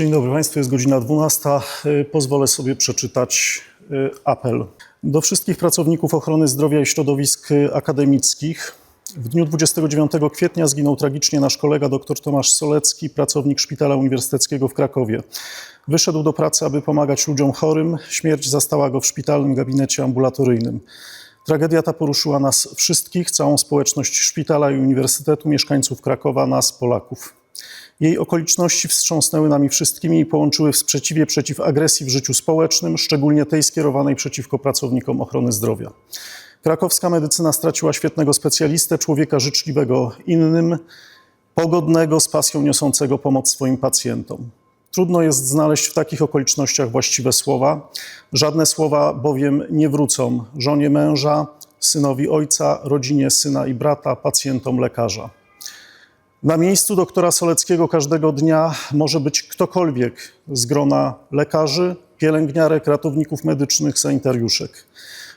Dzień dobry Państwu, jest godzina 12. Y, Pozwolę sobie przeczytać y, apel. Do wszystkich pracowników ochrony zdrowia i środowisk y, akademickich. W dniu 29 kwietnia zginął tragicznie nasz kolega dr Tomasz Solecki, pracownik Szpitala Uniwersyteckiego w Krakowie. Wyszedł do pracy, aby pomagać ludziom chorym. Śmierć zastała go w szpitalnym gabinecie ambulatoryjnym. Tragedia ta poruszyła nas wszystkich, całą społeczność szpitala i uniwersytetu, mieszkańców Krakowa, nas, Polaków. Jej okoliczności wstrząsnęły nami wszystkimi i połączyły w sprzeciwie przeciw agresji w życiu społecznym, szczególnie tej skierowanej przeciwko pracownikom ochrony zdrowia. Krakowska medycyna straciła świetnego specjalistę, człowieka życzliwego innym, pogodnego, z pasją niosącego pomoc swoim pacjentom. Trudno jest znaleźć w takich okolicznościach właściwe słowa. Żadne słowa bowiem nie wrócą żonie męża, synowi ojca, rodzinie syna i brata, pacjentom lekarza. Na miejscu doktora Soleckiego każdego dnia może być ktokolwiek z grona lekarzy, pielęgniarek, ratowników medycznych, sanitariuszek.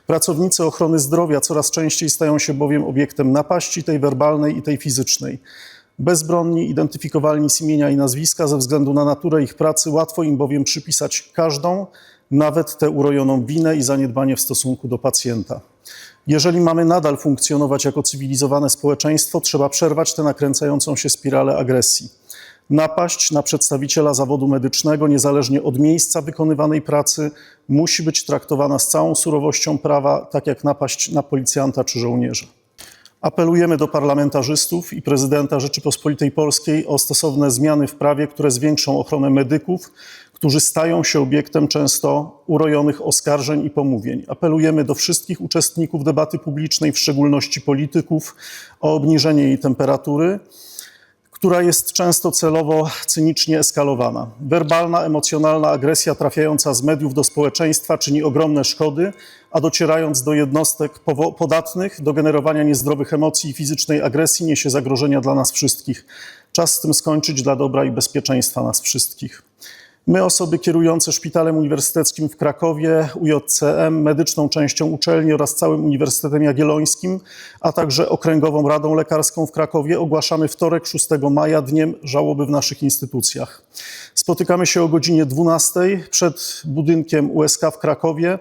Pracownicy ochrony zdrowia coraz częściej stają się bowiem obiektem napaści, tej werbalnej i tej fizycznej. Bezbronni, identyfikowalni z imienia i nazwiska ze względu na naturę ich pracy, łatwo im bowiem przypisać każdą, nawet tę urojoną winę i zaniedbanie w stosunku do pacjenta. Jeżeli mamy nadal funkcjonować jako cywilizowane społeczeństwo, trzeba przerwać tę nakręcającą się spiralę agresji. Napaść na przedstawiciela zawodu medycznego, niezależnie od miejsca wykonywanej pracy, musi być traktowana z całą surowością prawa, tak jak napaść na policjanta czy żołnierza. Apelujemy do parlamentarzystów i prezydenta Rzeczypospolitej Polskiej o stosowne zmiany w prawie, które zwiększą ochronę medyków, którzy stają się obiektem często urojonych oskarżeń i pomówień. Apelujemy do wszystkich uczestników debaty publicznej, w szczególności polityków, o obniżenie jej temperatury, która jest często celowo cynicznie eskalowana. Werbalna, emocjonalna agresja trafiająca z mediów do społeczeństwa czyni ogromne szkody, a docierając do jednostek podatnych do generowania niezdrowych emocji i fizycznej agresji niesie zagrożenia dla nas wszystkich. Czas z tym skończyć dla dobra i bezpieczeństwa nas wszystkich. My, osoby kierujące Szpitalem Uniwersyteckim w Krakowie, UJCM, medyczną częścią uczelni oraz całym Uniwersytetem Jagiellońskim, a także Okręgową Radą Lekarską w Krakowie, ogłaszamy wtorek 6 maja dniem żałoby w naszych instytucjach. Spotykamy się o godzinie 12 przed budynkiem USK w Krakowie,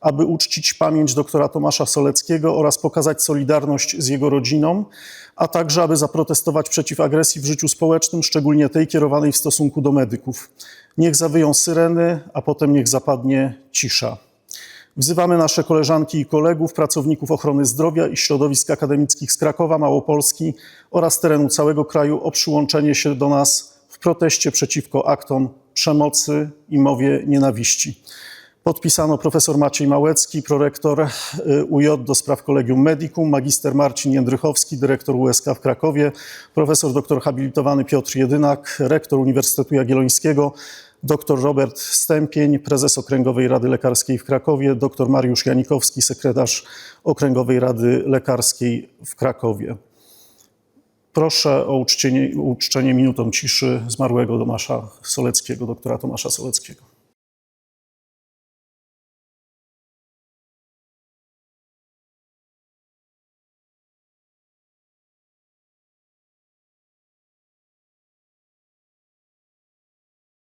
aby uczcić pamięć doktora Tomasza Soleckiego oraz pokazać solidarność z jego rodziną, a także aby zaprotestować przeciw agresji w życiu społecznym, szczególnie tej kierowanej w stosunku do medyków. Niech zawyją syreny, a potem niech zapadnie cisza. Wzywamy nasze koleżanki i kolegów, pracowników ochrony zdrowia i środowisk akademickich z Krakowa, Małopolski oraz terenu całego kraju o przyłączenie się do nas w proteście przeciwko aktom przemocy i mowie nienawiści. Podpisano profesor Maciej Małecki, prorektor y, UJ do spraw Kolegium Medicum, magister Marcin Jędrychowski, dyrektor USK w Krakowie, profesor doktor habilitowany Piotr Jedynak, rektor Uniwersytetu Jagiellońskiego, dr Robert Stępień, prezes Okręgowej Rady Lekarskiej w Krakowie, dr Mariusz Janikowski, sekretarz Okręgowej Rady Lekarskiej w Krakowie. Proszę o uczczenie, uczczenie minutą ciszy zmarłego Tomasza Soleckiego, doktora Tomasza Soleckiego.